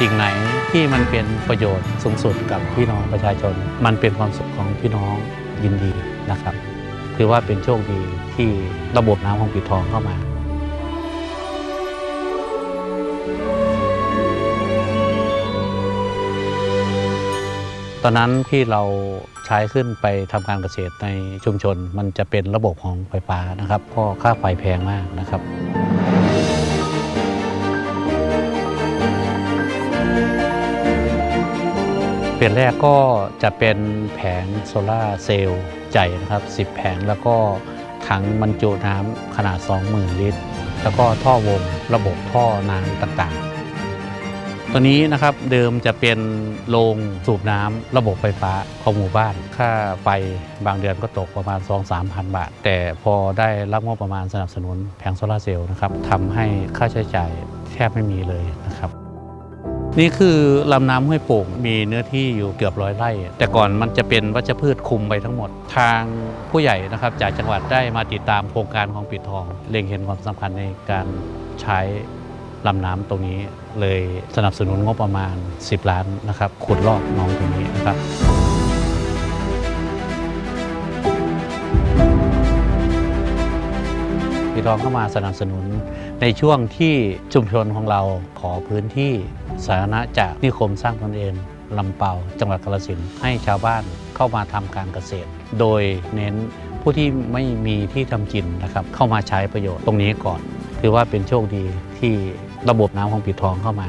สิ่งไหนที่มันเป็นประโยชน์สูงสุดกับพี่น้องประชาชน มันเป็นความสุขของพี่น้องยินดีนะครับ ถือว่าเป็นโชคดีที่ระบบน้ำของปิดทองเข้ามาตอนนั้นที่เราใช้ขึ้นไปทำการเกษตรในชุมชน มันจะเป็นระบบของไฟฟ้านะครับก็ค่าไฟแพงมากนะครับ เปลี่ยนแรกก็จะเป็นแผงโซลาเซลล์ใหญ่นะครับ 10 แผงแล้วก็ถังบรรจุน้ำขนาด 20,000 ลิตร แล้วก็ท่อวงระบบท่อน้ำต่างๆ ตัวนี้นะครับเดิมจะเป็นโรงสูบน้ำระบบไฟฟ้าของหมู่บ้าน ค่าไฟบางเดือนก็ตกประมาณ 2-3พันบาท แต่พอได้รับงบประมาณสนับสนุนแผงโซลาเซลล์นะครับทำให้ค่าใช้จ่ายแทบไม่มีเลยนะครับ นี่คือลำน้ำห้วยโป่งมีเนื้อที่อยู่เกือบร้อยไร่ แต่ก่อนมันจะเป็นวัชพืชคุมไปทั้งหมด ทางผู้ใหญ่นะครับจากจังหวัดได้มาติดตามโครงการของปิดทอง เล็งเห็นความสำคัญในการใช้ลำน้ำตรงนี้ เลยสนับสนุนงบประมาณ 10 ล้านนะครับขุดลอกหน้องตรงนี้นะครับ พี่ทองเข้ามาสนับสนุน ในช่วงที่ชุมชนของเราขอพื้นที่สาธารณะจากนิคมสร้างตนเองลำเปาจังหวัดกาฬสินธุ์ให้ชาวบ้านเข้ามาทำการเกษตร โดยเน้นผู้ที่ไม่มีที่ทำกินนะครับเข้ามาใช้ประโยชน์ตรงนี้ก่อน ถือว่าเป็นโชคดีที่ระบบน้ำของปิดทองเข้ามา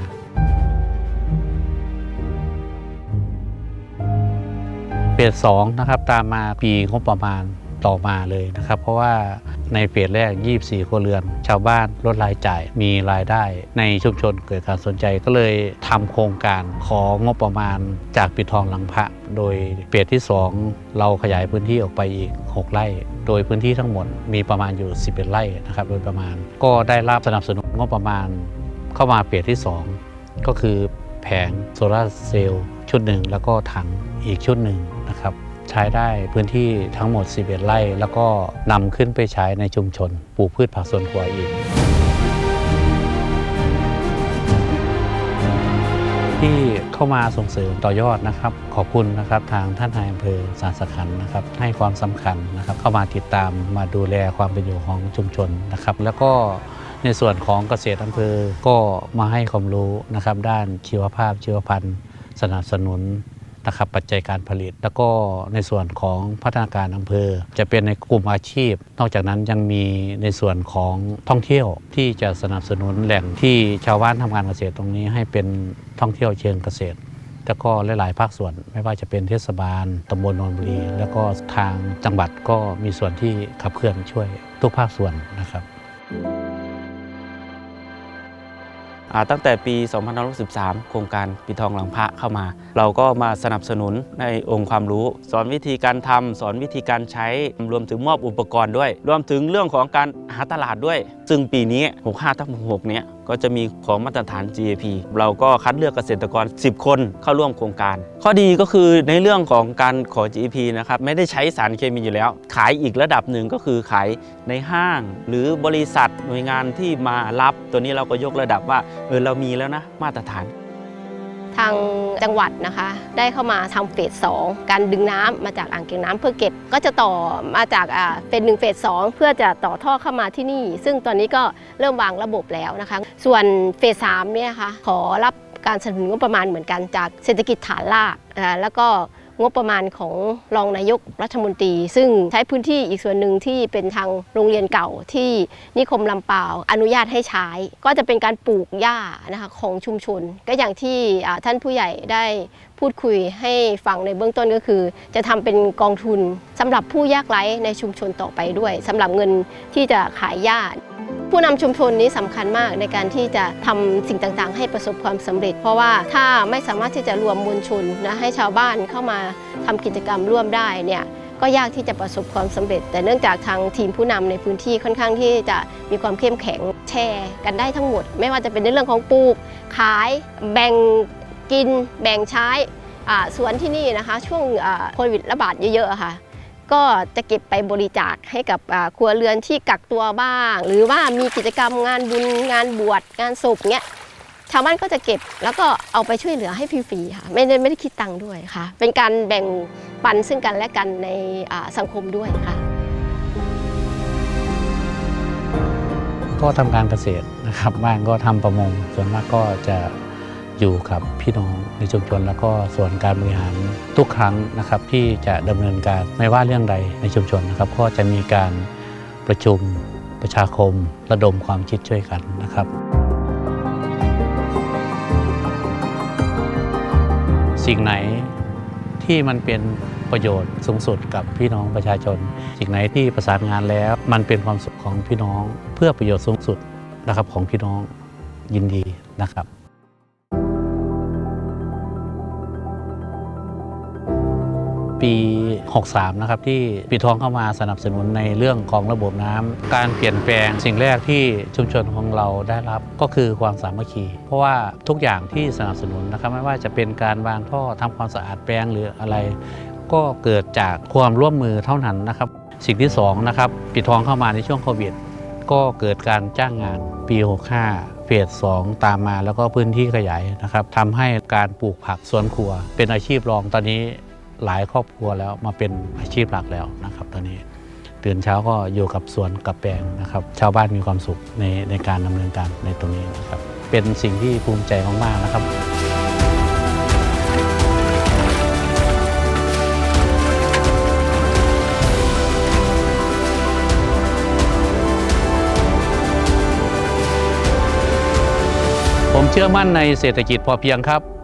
เฟสสองนะครับตามมาปีงบประมาณ ต่อมาเลยนะครับ เพราะว่าในเฟสแรก 24 ครัวเรือน ชาวบ้านลดรายจ่ายมีรายได้ในชุมชนเกิดการสนใจก็เลยทำโครงการของงบประมาณจากปิดทองหลังพระ โดยเฟสที่ 2 เราขยายพื้นที่ออกไปอีก 6 ไร่ โดยพื้นที่ทั้งหมดมีประมาณอยู่ 11 ไร่นะครับโดยประมาณ ก็ได้รับสนับสนุนงบประมาณ เข้ามาเฟสที่ 2 ก็คือแผงโซลาร์เซลล์ชุดหนึ่งแล้วก็ถังอีกชุดหนึ่งนะครับ ใช้ได้พื้นที่ทั้งหมด 11 ไร่ แล้วก็นำขึ้นไปใช้ในชุมชน ปลูกพืชผักสวนครัวอีก ที่เข้ามาส่งเสริมต่อยอดนะครับ ขอบคุณนะครับทางท่านนายอำเภอสารสขันนะครับ ให้ความสำคัญนะครับ เข้ามาติดตามมาดูแลความเป็นอยู่ของชุมชนนะครับ แล้วก็ในส่วนของเกษตรอำเภอก็มาให้ความรู้นะครับ ด้านชีวภาพชีวพันธุ์ สนับสนุน นะครับปัจจัยการผลิต แล้วก็ในส่วนของพัฒนาการอำเภอ จะเป็นในกลุ่มอาชีพ นอกจากนั้นยังมีในส่วนของท่องเที่ยวที่จะสนับสนุนแหล่งที่ชาวบ้านทำการเกษตรตรงนี้ ให้เป็นท่องเที่ยวเชิงเกษตรแล้วก็หลาย ๆ ภาคส่วนไม่ว่าจะเป็นเทศบาลตำบลนนบุรี แล้วก็ทางจังหวัดก็มีส่วนที่ขับเคลื่อนช่วยทุกภาคส่วนนะครับ ตั้งแต่ปี 2513 โครงการปิดทองหลังพระเข้ามา เราก็มาสนับสนุนในองค์ความรู้ สอนวิธีการทำสอนวิธีการใช้รวมถึงมอบอุปกรณ์ด้วย รวมถึงเรื่องของการหาตลาดด้วย ซึ่งปีนี้ 65ทับ6เนี้ยก็จะมีของมาตรฐาน GAP เราก็คัดเลือกเกษตรกร 10 คนเข้าร่วมโครงการ ข้อดีก็คือในเรื่องของการขอ GAP นะครับไม่ได้ใช้สารเคมีอยู่แล้ว ขายอีกระดับหนึ่งก็คือขายในห้าง หรือบริษัทหน่วยงานที่มารับ ตัวนี้เราก็ยกระดับว่าเออเรามีแล้วนะมาตรฐาน ทางจังหวัดนะคะ ได้เข้ามาทำเฟสสองการดึงน้ำมาจากอ่างเก็บน้ำเพื่อเก็บ ก็จะต่อมาจากเฟสหนึ่งเฟสสองเพื่อจะต่อท่อเข้ามาที่นี่ ซึ่งตอนนี้ก็เริ่มวางระบบแล้วนะคะ ส่วนเฟสสามเนี่ยค่ะขอรับการสนับสนุนงบประมาณเหมือนกันจากเศรษฐกิจฐานรากแล้วก็ งบประมาณของรองนายกรัฐมนตรี ซึ่งใช้พื้นที่อีกส่วนหนึ่งที่เป็นทางโรงเรียนเก่าที่นิคมลำปาวอนุญาตให้ใช้ ก็จะเป็นการปลูกหญ้านะคะของชุมชน ก็อย่างที่ท่านผู้ใหญ่ได้พูดคุยให้ฟังในเบื้องต้นก็คือ จะทำเป็นกองทุนสำหรับผู้ยากไร้ในชุมชนต่อไปด้วยสำหรับเงินที่จะขายหญ้า ผู้นำชุมชนนี้สำคัญมากในการที่จะทำสิ่งต่างๆ ให้ประสบความสำเร็จ เพราะว่าถ้าไม่สามารถที่จะรวมมวลชนนะให้ชาวบ้านเข้ามาทำกิจกรรมร่วมได้เนี่ยก็ยากที่จะประสบความสำเร็จ แต่เนื่องจากทางทีมผู้นำในพื้นที่ค่อนข้างที่จะมีความเข้มแข็งแชร์กันได้ทั้งหมด ไม่ว่าจะเป็นในเรื่องของปลูก ขาย แบ่งกิน แบ่งใช้สวนที่นี่นะคะ ช่วงโควิดระบาดเยอะๆค่ะ ก็จะเก็บไปบริจาคให้กับครัวเรือนที่กักตัวบ้าง หรือว่ามีกิจกรรมงานบุญงานบวชงานศพเนี้ยชาวบ้านก็จะเก็บแล้วก็เอาไปช่วยเหลือให้ฟรีๆค่ะไม่ได้ไม่ได้คิดตังค์ด้วยค่ะ เป็นการแบ่งปันซึ่งกันและกันในสังคมด้วยค่ะ ก็ทำการเกษตรนะครับบ้านก็ทำประมงส่วนมากก็จะ อยู่กับพี่น้องในชุมชน แล้วก็ส่วนการบริหารทุกครั้งนะครับ ที่จะดำเนินการไม่ว่าเรื่องใดในชุมชนนะครับ ก็จะมีการประชุมประชาคม ระดมความคิดช่วยกันนะครับสิ่งไหนที่มันเป็นประโยชน์สูงสุดกับพี่น้องประชาชน สิ่งไหนที่ประสานงานแล้ว มันเป็นความสุขของพี่น้อง เพื่อประโยชน์สูงสุดนะครับของพี่น้องยินดีนะครับ ปี 63 นะครับที่ปีทองเข้ามาสนับสนุนในเรื่องของระบบน้ำการเปลี่ยนแปลงสิ่งแรกที่ชุมชนของเราได้รับก็คือความสามัคคี เพราะว่าทุกอย่างที่สนับสนุนนะครับไม่ว่าจะเป็นการวางท่อทำความสะอาดแปลงหรืออะไร ก็เกิดจากความร่วมมือเท่านั้นนะครับ สิ่งที่สองนะครับปีทองเข้ามาในช่วงโควิดก็เกิดการจ้างงานปี 65 เฟส 2 ตามมาแล้วก็พื้นที่ขยายนะครับทำให้การปลูกผักสวนครัว เป็นอาชีพรองตอนนี้ หลายครอบครัวแล้วมาเป็นอาชีพหลักแล้วนะครับตอนนี้ตื่นเช้าก็อยู่กับสวนกับแปลงนะครับ ชาวบ้านมีความสุขในในการดำเนินการในตรงนี้นะครับ เป็นสิ่งที่ภูมิใจมากๆนะครับผมเชื่อมั่นในเศรษฐกิจพอเพียงครับ